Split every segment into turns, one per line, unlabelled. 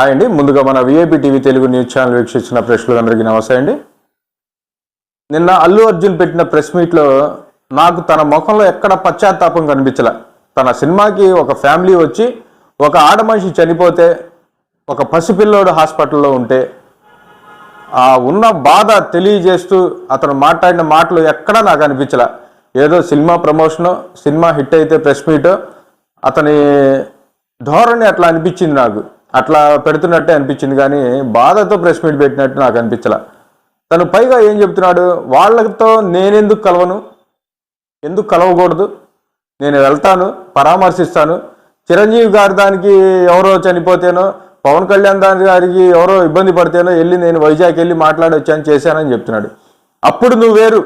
Hi అండి. ముందుగా మన VIP TV Telugu news channel వీక్షించిన ప్రేక్షకులందరికీ నమస్తే అండి. నిన్న అల్లు అర్జున్ పెట్టిన ప్రెస్ మీట్లో నాకు తన ముఖంలో ఎక్కడ పశ్చాత్తాపం కనిపించలే. తన సినిమాకి ఒక ఫ్యామిలీ వచ్చి ఒక ఆడ మనిషి చనిపోతే ఒక పసిపిల్లోడు హాస్పిటల్లో ఉంటే ఆ ఉన్న బాధ తెలియజేస్తూ అతను మాట్లాడిన మాటలు ఎక్కడా నాకు అనిపించలే. ఏదో సినిమా ప్రమోషను సినిమా హిట్ అయితే ప్రెస్ మీట్ అతని ధోరణి అట్లా అనిపించింది నాకు. అట్లా పెడుతున్నట్టే అనిపించింది కానీ బాధతో ప్రెస్ మీట్ పెట్టినట్టు నాకు అనిపించలే. తను పైగా ఏం చెప్తున్నాడు? వాళ్ళతో నేనెందుకు కలవను? ఎందుకు కలవకూడదు? నేను వెళ్తాను పరామర్శిస్తాను. చిరంజీవి గారి దానికి ఎవరో చనిపోతేనో పవన్ కళ్యాణ్ దాని గారికి ఎవరో ఇబ్బంది పడితేనో వెళ్ళి నేను వైజాగ్ వెళ్ళి మాట్లాడొచ్చాను చేశానని చెప్తున్నాడు. అప్పుడు నువ్వు వేరు.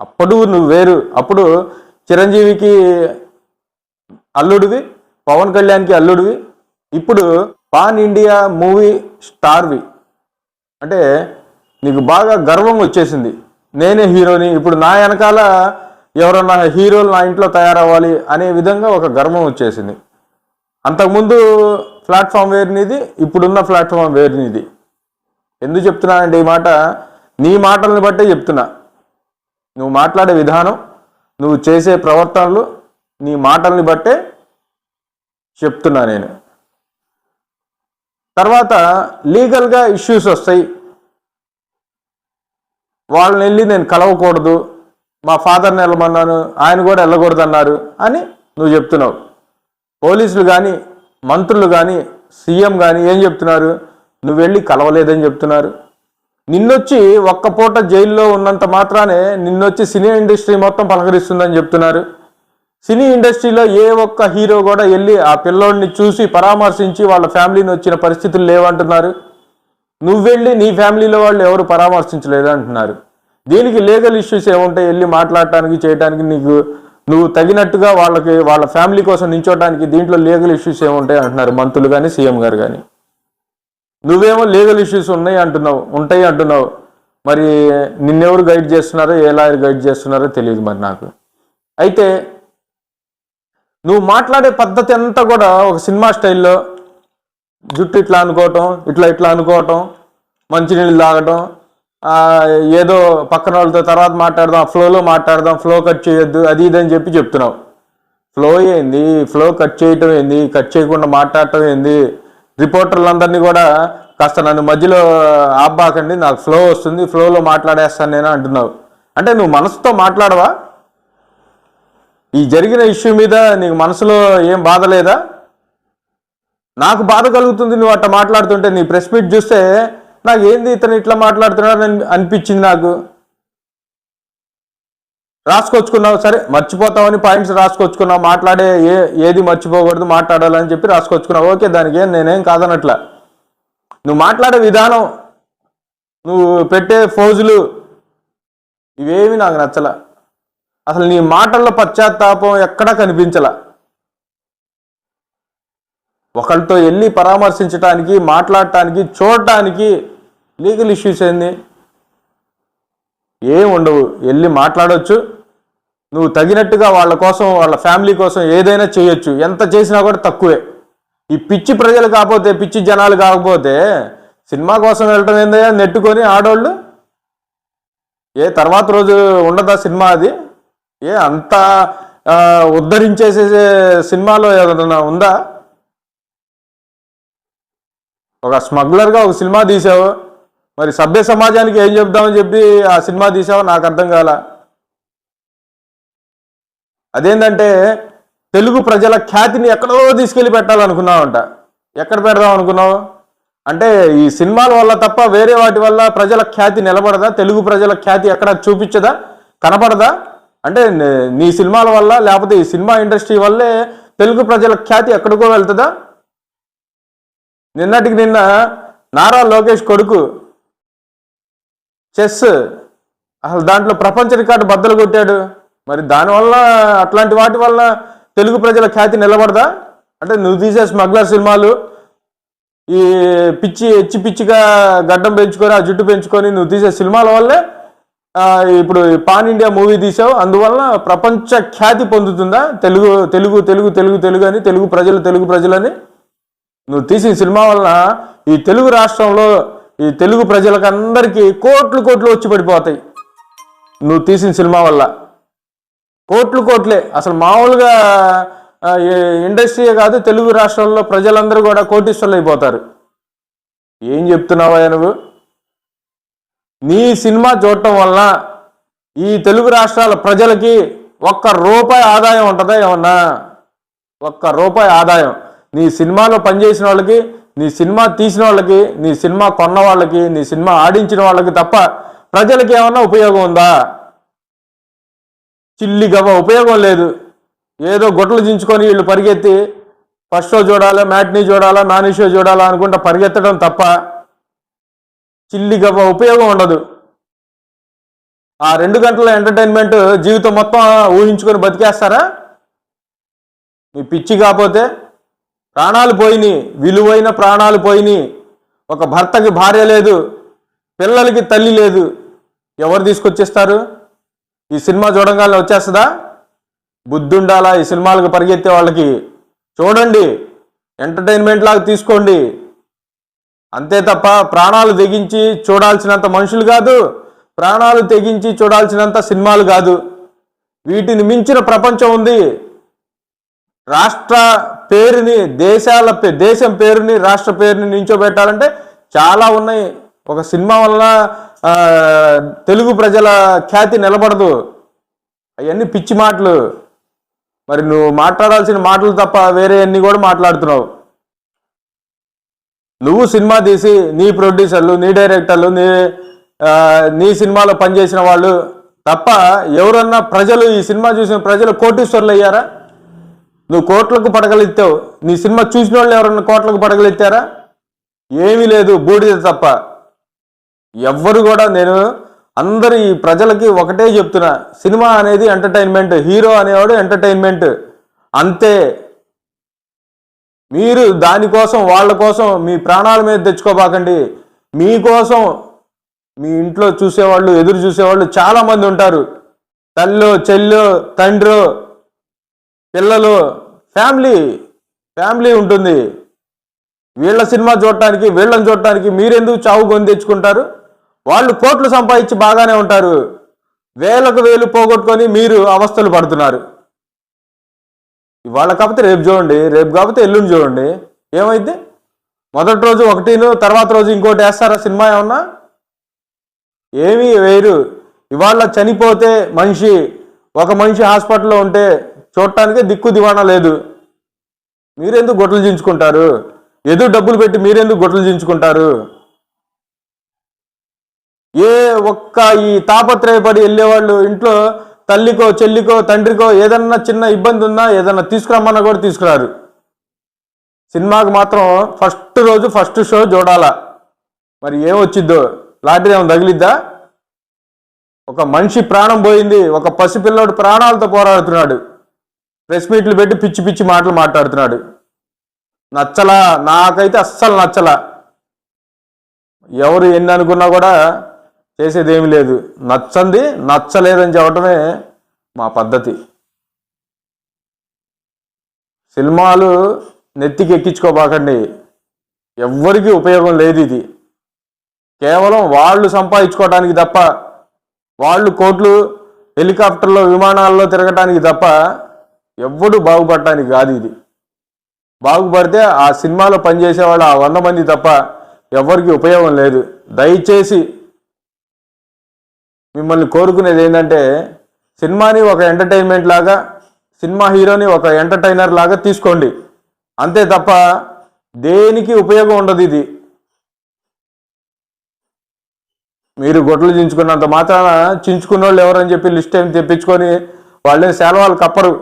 అప్పుడు నువ్వు వేరు. అప్పుడు చిరంజీవికి అల్లుడివి పవన్ కళ్యాణ్కి అల్లుడివి ఇప్పుడు పాన్ ఇండియా మూవీ స్టార్వి. అంటే నీకు బాగా గర్వం వచ్చేసింది. నేనే హీరోని ఇప్పుడు నా వెనకాల ఎవరన్నా హీరోలు నా ఇంట్లో తయారవ్వాలి అనే విధంగా ఒక గర్వం వచ్చేసింది. అంతకుముందు ప్లాట్ఫామ్ వేరునిది ఇప్పుడున్న ప్లాట్ఫామ్ వేరునిది ఎందుకు చెప్తున్నానంటే ఈ మాట? నీ మాటలను బట్టే చెప్తున్నా. నువ్వు మాట్లాడే విధానం నువ్వు చేసే ప్రవర్తనలు నీ మాటల్ని బట్టే చెప్తున్నా నేను. తర్వాత లీగల్గా ఇష్యూస్ వస్తాయి. వాళ్ళని వెళ్ళి నేను కలవకూడదు. మా ఫాదర్ని వెళ్ళమన్నాను ఆయన కూడా వెళ్ళకూడదు అన్నారు అని నువ్వు చెప్తున్నావు. పోలీసులు కానీ మంత్రులు కానీ సీఎం కానీ ఏం చెప్తున్నారు? నువ్వు వెళ్ళి కలవలేదని చెప్తున్నారు. నిన్నొచ్చి ఒక్క పూట జైల్లో ఉన్నంత మాత్రానే నిన్నొచ్చి సినీ ఇండస్ట్రీ మొత్తం పలకరిస్తుందని చెప్తున్నారు. సినీ ఇండస్ట్రీలో ఏ ఒక్క హీరో కూడా వెళ్ళి ఆ పిల్లోడిని చూసి పరామర్శించి వాళ్ళ ఫ్యామిలీని వచ్చిన పరిస్థితులు లేవంటున్నారు. నువ్వెళ్ళి నీ ఫ్యామిలీలో వాళ్ళు ఎవరు పరామర్శించలేదు అంటున్నారు. దీనికి లీగల్ ఇష్యూస్ ఏముంటాయి వెళ్ళి మాట్లాడటానికి చేయడానికి నీకు నువ్వు తగినట్టుగా వాళ్ళకి వాళ్ళ ఫ్యామిలీ కోసం నించోడానికి దీంట్లో లీగల్ ఇష్యూస్ ఏముంటాయి అంటున్నారు మంత్రులు కానీ సీఎం గారు కానీ నువ్వేమో లీగల్ ఇష్యూస్ ఉన్నాయి అంటున్నావు ఉంటాయి అంటున్నావు. మరి నిన్నెవరు గైడ్ చేస్తున్నారో ఏ లాయర్ గైడ్ చేస్తున్నారో తెలియదు మరి నాకు. అయితే నువ్వు మాట్లాడే పద్ధతి అంతా కూడా ఒక సినిమా స్టైల్లో జుట్టు ఇట్లా అనుకోవటం ఇట్లా ఇట్లా అనుకోవటం మంచినీళ్ళు తాగటం ఏదో పక్కన వాళ్ళతో తర్వాత మాట్లాడదాం ఫ్లోలో మాట్లాడదాం ఫ్లో కట్ చేయొద్దు అది ఇది అని చెప్పి చెప్తున్నావు. ఫ్లో ఏంది? ఫ్లో కట్ చేయటం ఏంది? కట్ చేయకుండా మాట్లాడటం ఏంది? రిపోర్టర్లందరినీ కూడా కాస్త నన్ను మధ్యలో ఆబ్బాకండి నాకు ఫ్లో వస్తుంది ఫ్లోలో మాట్లాడేస్తాను నేను అంటున్నావు. అంటే నువ్వు మనసుతో మాట్లాడవా? ఈ జరిగిన ఇష్యూ మీద నీకు మనసులో ఏం బాధ లేదా? నాకు బాధ కలుగుతుంది నువ్వు అట్లా మాట్లాడుతుంటే నీ ప్రెస్ మీట్ చూస్తే నాకు ఏంది ఇతను ఇట్లా మాట్లాడుతున్నాడు అనిపించింది నాకు. రాసుకొచ్చుకున్నావు సరే మర్చిపోతావని పాయింట్స్ రాసుకొచ్చుకున్నావు మాట్లాడే ఏ ఏది మర్చిపోకూడదు మాట్లాడాలని చెప్పి రాసుకొచ్చుకున్నావు. ఓకే దానికి ఏం నేనేం కాదనట్లా. నువ్వు మాట్లాడే విధానం నువ్వు పెట్టే ఫోజులు ఇవేమి నాకు నచ్చలే. అసలు నీ మాటల్లో పశ్చాత్తాపం ఎక్కడా కనిపించలా. ఒకరితో వెళ్ళి పరామర్శించడానికి మాట్లాడటానికి చూడటానికి లీగల్ ఇష్యూస్ ఏంది? ఏం ఉండవు. వెళ్ళి మాట్లాడవచ్చు నువ్వు తగినట్టుగా వాళ్ళ కోసం వాళ్ళ ఫ్యామిలీ కోసం ఏదైనా చేయొచ్చు. ఎంత చేసినా కూడా తక్కువే. ఈ పిచ్చి ప్రజలు కాకపోతే పిచ్చి జనాలు కాకపోతే సినిమా కోసం వెళ్ళటం ఏందయ్యా? నెట్టుకొని ఆడోళ్ళు? ఏ తర్వాత రోజు ఉండదా సినిమా అది? ఏ అంత ఉద్ధరించేసే సినిమాలో ఏదైనా ఉందా? ఒక స్మగ్లర్గా ఒక సినిమా తీసావు. మరి సభ్య సమాజానికి ఏం చెప్దామని చెప్పి ఆ సినిమా తీసావు నాకు అర్థం కాల? అదేంటంటే తెలుగు ప్రజల ఖ్యాతిని ఎక్కడో తీసుకెళ్ళి పెట్టాలనుకున్నావంట. ఎక్కడ పెడదాం అనుకున్నావు? అంటే ఈ సినిమాల వల్ల తప్ప వేరే వాటి వల్ల ప్రజల ఖ్యాతి నిలబడదా? తెలుగు ప్రజల ఖ్యాతి ఎక్కడ చూపించదా? కనపడదా? అంటే నే- నీ సినిమాల వల్ల లేకపోతే ఈ సినిమా ఇండస్ట్రీ వల్లే తెలుగు ప్రజల ఖ్యాతి ఎక్కడికో వెళ్తుందా? నిన్నటికి నిన్న నారా లోకేష్ కొడుకు చెస్ అసలు దాంట్లో ప్రపంచ రికార్డు బద్దలు కొట్టాడు. మరి దానివల్ల అట్లాంటి వాటి వల్ల తెలుగు ప్రజల ఖ్యాతి నిలబడదా? అంటే నువ్వు తీసే స్మగ్లర్ సినిమాలు ఈ పిచ్చి ఎచ్చి పిచ్చిగా గడ్డం పెంచుకొని ఆ జుట్టు పెంచుకొని నువ్వు తీసే సినిమాల వల్లే ఇప్పుడు పాన్ ఇండియా మూవీ తీసావు అందువల్ల ప్రపంచ ఖ్యాతి పొందుతుందా? తెలుగు తెలుగు తెలుగు తెలుగు తెలుగు అని తెలుగు ప్రజలు తెలుగు ప్రజలని? నువ్వు తీసిన సినిమా వలన ఈ తెలుగు రాష్ట్రంలో ఈ తెలుగు ప్రజలకందరికీ కోట్లు కోట్లు వచ్చి పడిపోతాయి. నువ్వు తీసిన సినిమా వల్ల. కోట్లు కోట్లే. అసలు మామూలుగా ఇండస్ట్రీయే కాదు తెలుగు రాష్ట్రంలో ప్రజలందరూ కూడా కోటీశ్వర్లు అయిపోతారు ఏం చెప్తున్నావా నువ్వు? నీ సినిమా చూడటం వలన ఈ తెలుగు రాష్ట్రాల ప్రజలకి ఒక్క రూపాయి ఆదాయం ఉంటుందా ఏమన్నా? ఒక్క రూపాయి ఆదాయం. నీ సినిమాలో పనిచేసిన వాళ్ళకి నీ సినిమా తీసిన వాళ్ళకి నీ సినిమా కొన్న వాళ్ళకి నీ సినిమా ఆడించిన వాళ్ళకి తప్ప ప్రజలకి ఏమన్నా ఉపయోగం ఉందా? చిల్లి గవ్వ ఉపయోగం లేదు. ఏదో గొడ్లు దించుకొని వీళ్ళు పరిగెత్తి ఫస్ట్ షో చూడాలా మ్యాట్నీ చూడాలా నాని షో చూడాలా అనుకుంటా పరిగెత్తడం తప్ప చిల్లి గవ్వ ఉపయోగం ఉండదు. ఆ రెండు గంటల ఎంటర్టైన్మెంట్ జీవితం మొత్తం ఊహించుకొని బతికేస్తారా? మీ పిచ్చి కాకపోతే ప్రాణాలు పోయినాయి విలువైన ప్రాణాలు పోయినాయి ఒక భర్తకి భార్య లేదు పిల్లలకి తల్లి లేదు ఎవరు తీసుకొచ్చేస్తారు? ఈ సినిమా చూడంగానే వచ్చేస్తుందా? బుద్ధుండాలా ఈ సినిమాలకు పరిగెత్తే వాళ్ళకి? చూడండి ఎంటర్టైన్మెంట్ లాగా తీసుకోండి. అంతే తప్ప ప్రాణాలు తెగించి చూడాల్సినంత మనుషులు కాదు ప్రాణాలు తెగించి చూడాల్సినంత సినిమాలు కాదు. వీటిని మించిన ప్రపంచం ఉంది. రాష్ట్ర పేరుని దేశాల పే- దేశం పేరుని రాష్ట్ర పేరుని నించోబెట్టాలంటే చాలా ఉన్నాయి. ఒక సినిమా వలన తెలుగు ప్రజల ఖ్యాతి నిలబడదు. అవన్నీ పిచ్చి మాటలు. మరి నువ్వు మాట్లాడాల్సిన మాటలు తప్ప వేరే అన్ని కూడా మాట్లాడుతున్నావు. నువ్వు సినిమా తీసి నీ ప్రొడ్యూసర్లు నీ డైరెక్టర్లు నీ నీ సినిమాలో పనిచేసిన వాళ్ళు తప్ప ఎవరన్నా ప్రజలు ఈ సినిమా చూసిన ప్రజలు కోటీశ్వర్లు అయ్యారా? నువ్వు కోట్లకు పడగలిత్తావు. నీ సినిమా చూసిన వాళ్ళు ఎవరన్నా కోట్లకు పడగలిత్తారా? ఏమీ లేదు బూడిద తప్ప. ఎవ్వరు కూడా నేను అందరు ఈ ప్రజలకి ఒకటే చెప్తున్నా. సినిమా అనేది ఎంటర్టైన్మెంట్ హీరో అనేవాడు ఎంటర్టైన్మెంట్. అంతే. మీరు దానికోసం వాళ్ళ కోసం మీ ప్రాణాల మీద తెచ్చుకోబాకండి. మీకోసం మీ ఇంట్లో చూసేవాళ్ళు ఎదురు చూసేవాళ్ళు చాలామంది ఉంటారు. తల్లో చెల్లో తండ్రో పిల్లలు ఫ్యామిలీ ఫ్యామిలీ ఉంటుంది. వీళ్ళ సినిమా చూడటానికి వీళ్ళని చూడటానికి మీరెందుకు చావు కొని తెచ్చుకుంటారు? వాళ్ళు కోట్లు సంపాదించి బాగానే ఉంటారు. వేలకు వేలు పోగొట్టుకొని మీరు అవస్థలు పడుతున్నారు. ఇవాళ కాకపోతే రేపు చూడండి రేపు కాకపోతే ఎల్లుండి చూడండి. ఏమైంది మొదటి రోజు ఒకటిను తర్వాత రోజు ఇంకోటి వేస్తారా సినిమా ఏమన్నా? ఏమీ వేరు ఇవాళ చనిపోతే మనిషి ఒక మనిషి హాస్పిటల్లో ఉంటే చూడటానికి దిక్కు దివాణా లేదు. మీరెందుకు గొట్టలు దించుకుంటారు ఎదురు డబ్బులు పెట్టి మీరెందుకు గొట్టలు దించుకుంటారు ఏ ఒక్క ఈ తాపత్రయపడి వెళ్ళేవాళ్ళు ఇంట్లో తల్లికో చెల్లికో తండ్రికో ఏదన్నా చిన్న ఇబ్బంది ఉన్నా ఏదన్నా తీసుకురమ్మన్నా కూడా తీసుకురారు. సినిమాకి మాత్రం ఫస్ట్ రోజు ఫస్ట్ షో చూడాలా. మరి ఏం వచ్చిద్దో? లాటరీ ఏమైనా తగిలిద్దా? ఒక మనిషి ప్రాణం పోయింది. ఒక పసిపిల్లడు ప్రాణాలతో పోరాడుతున్నాడు. ప్రెస్ మీట్లు పెట్టి పిచ్చి పిచ్చి మాటలు మాట్లాడుతున్నాడు. నచ్చలా? నాకైతే అస్సలు నచ్చలా. ఎవరు ఎన్ని అనుకున్నా కూడా చేసేది లేదు. నచ్చంది నచ్చలేదని చెప్పడమే మా పద్ధతి. సినిమాలు నెత్తికి ఎక్కించుకోబాకండి. ఎవ్వరికీ ఉపయోగం లేదు ఇది. కేవలం వాళ్ళు సంపాదించుకోవడానికి తప్ప వాళ్ళు కోట్లు హెలికాప్టర్లో విమానాల్లో తిరగటానికి తప్ప ఎవ్వడు బాగుపడటానికి కాదు ఇది. బాగుపడితే ఆ సినిమాలో పనిచేసేవాళ్ళు ఆ వంద మంది తప్ప ఎవరికి ఉపయోగం లేదు. దయచేసి మిమ్మల్ని కోరుకునేది ఏంటంటే సినిమాని ఒక ఎంటర్టైన్మెంట్ లాగా సినిమా హీరోని ఒక ఎంటర్టైనర్ లాగా తీసుకోండి. అంతే తప్ప దేనికి ఉపయోగం ఉండదు ఇది. మీరు గొడ్లు చించుకున్నంత మాత్రాన చించుకున్న వాళ్ళు ఎవరని చెప్పి లిస్ట్ ఏమి తెప్పించుకొని వాళ్ళే సెలవాళ్ళు కప్పరు.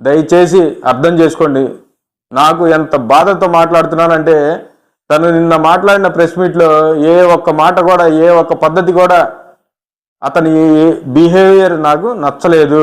దయచేసి అర్థం చేసుకోండి. నాకు ఎంత బాధతో మాట్లాడుతున్నానంటే తను నిన్న మాట్లాడిన ప్రెస్ మీట్లో ఏ ఒక్క మాట కూడా ఏ ఒక్క పద్ధతి కూడా అతని బిహేవియర్ నాకు నచ్చలేదు.